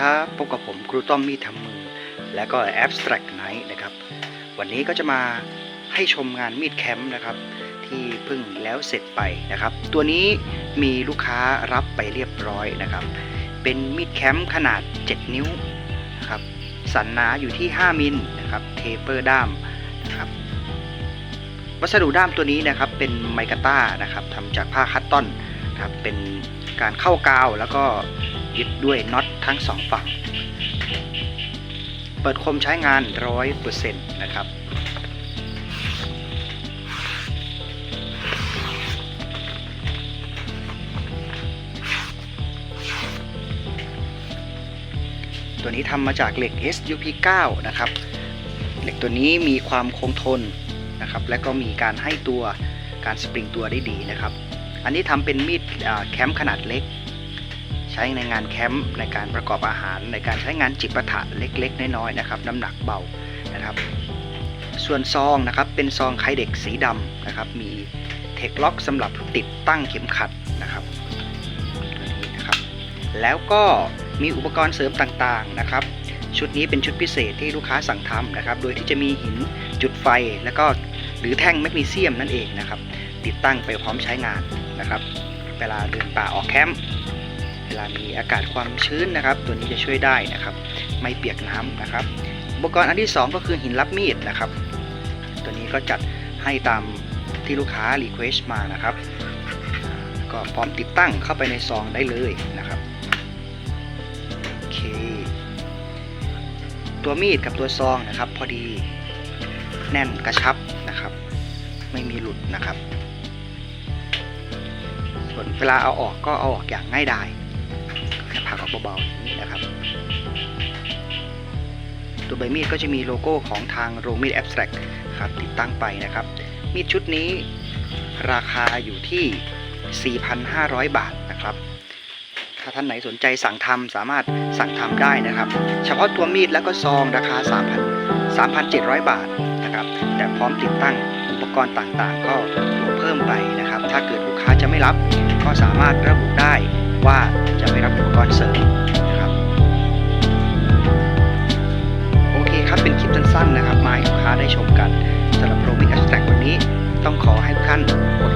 ครับพบกับผมครูต้อมมีดทำมือ และก็ Abstract Night นะครับ วันนี้ก็จะมาให้ชมงานมีดแคมป์นะครับ ที่เพิ่งแล้วเสร็จไปนะครับ ตัวนี้มีลูกค้ารับไปเรียบร้อยนะครับ เป็นมีดแคมป์ขนาด 7 นิ้วนะครับสันหนาอยู่ที่ 5 มิลนะครับเทเปอร์ด้ามนะครับวัสดุด้ามตัวนี้นะครับเป็นไมกาต้านะครับทำจากผ้าคัตตอนนะครับเป็นการเข้ากาวแล้วก็ ยึดด้วยน็อตทั้งสองฝั่ง เปิดคมใช้งาน 100%นะครับตัวนี้ทำมาจากเหล็ก SUP 9 นะครับ เหล็กตัวนี้มีความคงทนนะครับ และก็มีการให้ตัวการสปริงตัวได้ดีนะครับ อันนี้ทำเป็นมีดแคมป์ขนาดเล็ก ใช้ในงานแคมป์ในการประกอบอาหาร ในการใช้งานจิปะถะเล็ก ๆ น้อยๆนะครับน้ำหนักเบานะครับ ส่วนซองนะครับเป็นซองไคเด็กสีดำนะครับ มีเทคล็อกสำหรับติดตั้งเข็มขัดนะครับตัวนี้นะครับ แล้วก็มีอุปกรณ์เสริมต่างๆนะครับ ชุดนี้เป็นชุดพิเศษที่ลูกค้าสั่งทำนะครับ โดยที่จะมีหินจุดไฟแล้วก็หรือแท่งแมกนีเซียมนั่นเองนะครับ ติดตั้งไปพร้อมใช้งานนะครับ เวลาเดินป่าออกแคมป์ วลามีอากาศความชื้นนะครับ ตัวนี้จะช่วยได้นะครับ ไม่เปียกน้ำนะครับอุปกรณ์อันที่ 2 ก็คือหินรับมีดนะครับ ตัวนี้ก็จัดให้ตามที่ลูกค้ารีเควสต์มานะครับ ก็พร้อมติดตั้งเข้าไปในซองได้เลยนะครับโอเคตัวมีดกับตัวซองนะครับ พอดีแน่นกระชับนะครับ ไม่มีหลุดนะครับ ส่วนเวลาเอาออกก็เอาออกอย่างง่ายดาย แค่พักออกเบาๆอย่างนี้นะครับ ตัวใบมีดก็จะมีโลโก้ของทางโรงมีดแอบสแตรกครับติดตั้งไปนะครับ มีดชุดนี้ราคาอยู่ที่ 4,500 บาทนะครับ ถ้าท่านไหนสนใจสั่งทำสามารถสั่งทำได้นะครับ เฉพาะตัวมีดแล้วก็ซองราคา 3,000 3,700 บาทนะครับ แต่พร้อมติดตั้งอุปกรณ์ต่างๆ ก็เพิ่มไปนะครับ ถ้าเกิดลูกค้าจะไม่รับก็สามารถระบุได้ ว่าจะไม่รับอุปกรณ์เสริมนะครับโอเคครับเป็นคลิปสั้นๆนะครับ มาให้ลูกค้าได้ชมกันสำหรับโรมิกแอสแต็กวันนี้ต้องขอให้ทุกท่านกด